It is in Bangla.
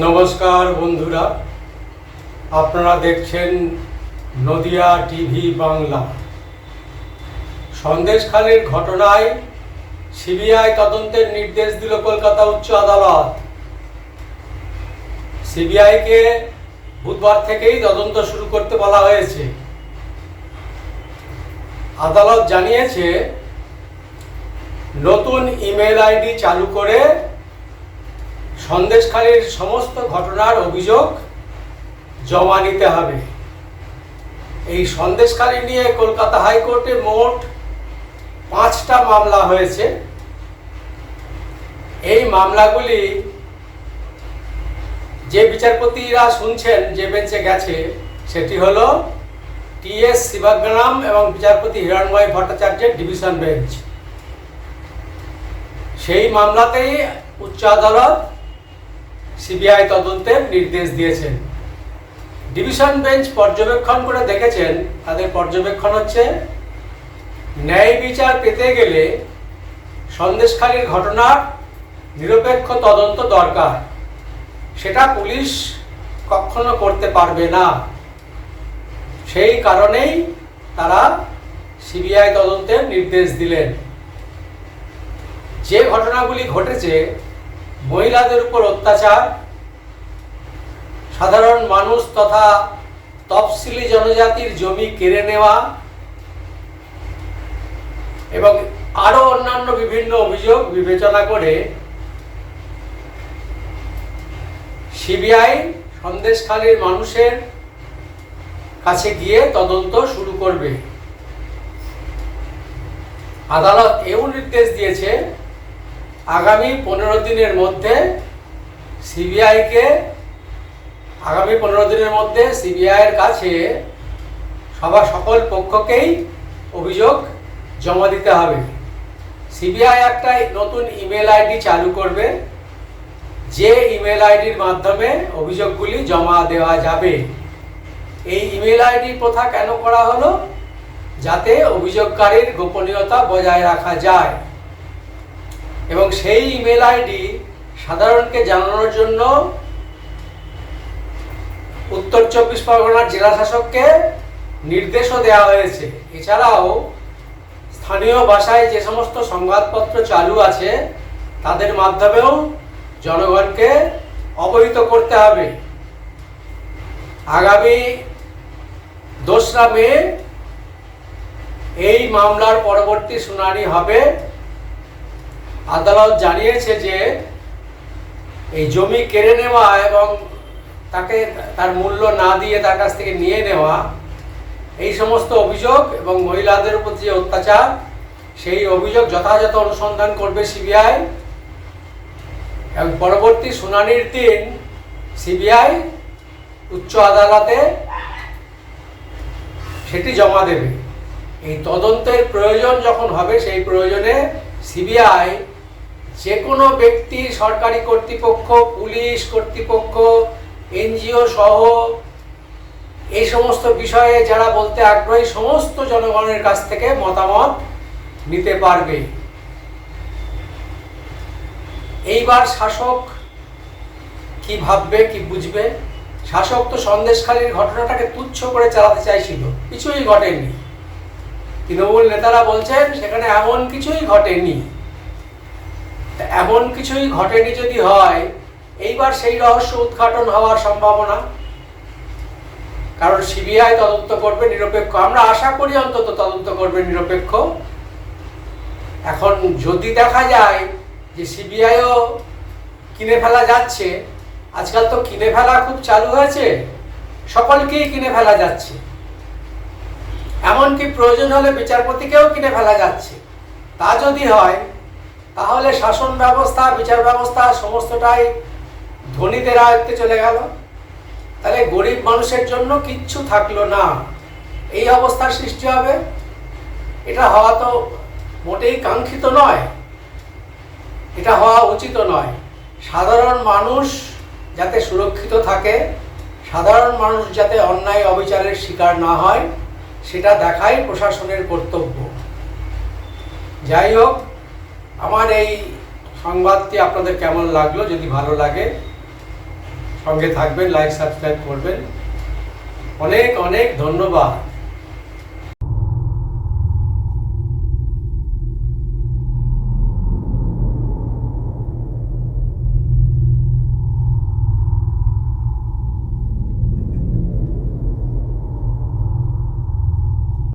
নমস্কার বন্ধুরা, আপনারা দেখছেন নদিয়া টিভি বাংলা। সন্দেশখালীর ঘটনায় সিবিআই তদন্তের নির্দেশ দিল কলকাতা উচ্চ আদালত। সিবিআইকে বুধবার থেকেই তদন্ত শুরু করতে বলা হয়েছে। আদালত জানিয়েছে, নতুন ইমেল আইডি চালু করে সন্দেশখালীর সমস্ত ঘটনার অভিযোগ জমা নিতে হবে। এই সন্দেশখালী নিয়ে কলকাতা হাইকোর্টে মোট পাঁচটা মামলা হয়েছে। এই মামলাগুলি যে বিচারপতিরা শুনছেন, যে বেঞ্চে গেছে, সেটি হল টি এস শিবাগ্রাম এবং বিচারপতি হিরণময় ভট্টাচার্যের ডিভিশন বেঞ্চ। সেই মামলাতেই উচ্চ আদালত সিবিআই তদন্তের নির্দেশ দিয়েছেন। ডিভিশন বেঞ্চ পর্যবেক্ষণ করে দেখেছেন, তাদের পর্যবেক্ষণ হচ্ছে, ন্যায় বিচার পেতে গেলে সন্দেশখালীর ঘটনার নিরপেক্ষ তদন্ত দরকার। সেটা পুলিশ কখনো করতে পারবে না। সেই কারণেই তারা সিবিআই তদন্তের নির্দেশ দিলেন। যে ঘটনাগুলি ঘটেছে মহিলাদের উপর অত্যাচার, সাধারণ মানুষ তথা তফসিলি জনজাতির জমি কেড়ে নেওয়া এবং আরও অন্যান্য বিভিন্ন অভিযোগ বিবেচনা করে সিবিআই সন্দেশখালীর মানুষের কাছে গিয়ে তদন্ত শুরু করবে। আদালত এও নির্দেশ দিয়েছে আগামী পনেরো দিনের মধ্যে সিবিআইকে আগামী পনেরো দিনের মধ্যে সিবিআইয়ের কাছে সবার সকল পক্ষকেই অভিযোগ জমা দিতে হবে। সিবিআই একটা নতুন ইমেল আইডি চালু করবে। যে ইমেল আইডির মাধ্যমে অভিযোগগুলি জমা দেওয়া যাবে। এই ইমেল আইডি প্রথা কেন করা হলো? যাতে অভিযোগকারীর গোপনীয়তা বজায় রাখা যায়। এবং সেই ইমেল আইডি সাধারণকে জানানোর জন্য উত্তর চব্বিশ পরগনার জেলা শাসককে নির্দেশও দেওয়া হয়েছে। এছাড়াও স্থানীয় ভাষায় যে সমস্ত সংবাদপত্র চালু আছে, তাদের মাধ্যমেও জনগণকে অবহিত করতে হবে। আগামী দোসরা মে এই মামলার পরবর্তী শুনানি হবে। আদালত জানিয়েছে যে এই জমি কেড়ে নেওয়া এবং তাকে তার মূল্য না দিয়ে তার কাছ থেকে নিয়ে নেওয়া, এই সমস্ত অভিযোগ এবং মহিলাদের উপর যে অত্যাচার, সেই অভিযোগ যথাযথ অনুসন্ধান করবে সিবিআই। এবং পরবর্তী শুনানির দিন সিবিআই উচ্চ আদালতে সেটি জমা দেবে। এই তদন্তের প্রয়োজন যখন হবে, সেই প্রয়োজনে সিবিআই যে কোনো ব্যক্তি, সরকারি কর্তৃপক্ষ, পুলিশ কর্তৃপক্ষ, এনজিও সহ এই সমস্ত বিষয়ে যারা বলতে আগ্রহী, সমস্ত জনগণের কাছ থেকে মতামত নিতে পারবে। এইবার শাসক কি ভাববে, কি বুঝবে? শাসক তো সন্দেশখালীর ঘটনাটাকে তুচ্ছ করে চালাতে চাইছিল, কিছুই ঘটেনি। তৃণমূল নেতারা বলছেন, সেখানে এমন কিছুই ঘটেনি। এমন কিছুই ঘটেনি যদি হয়, এইবার সেই রহস্য উদ্ঘাটন হওয়ার সম্ভাবনা। কারণ সিবিআই তদন্ত করবে নিরপেক্ষ। আমরা আশা করি অন্তত তদন্ত করবে নিরপেক্ষ। এখন যদি দেখা যায় যে সিবিআইও কিনে ফেলা যাচ্ছে, আজকাল তো কিনে ফেলা খুব চালু হয়েছে, সকলকেই কিনে ফেলা যাচ্ছে। এমনকি প্রয়োজন হলে বিচারপতিকেও কিনে ফেলা যাচ্ছে। তা যদি হয় তাহলে শাসন ব্যবস্থা, বিচার ব্যবস্থা সমস্তটাই ধনীদের আয়ত্তে চলে গেল। তাহলে গরিব মানুষের জন্য কিচ্ছু থাকল না। এই অবস্থার সৃষ্টি হবে। এটা হওয়া তো মোটেই কাঙ্ক্ষিত নয়। এটা হওয়া উচিত নয়। সাধারণ মানুষ যাতে সুরক্ষিত থাকে, সাধারণ মানুষ যাতে অন্যায় অবিচারের শিকার না হয়, সেটা দেখাই প্রশাসনের কর্তব্য। যাই হোক আমার এই সংবাদটি আপনাদের কেমন লাগল? যদি ভালো লাগে, সঙ্গে থাকবেন লাইক সাবস্ক্রাইব করবেন। অনেক অনেক ধন্যবাদ।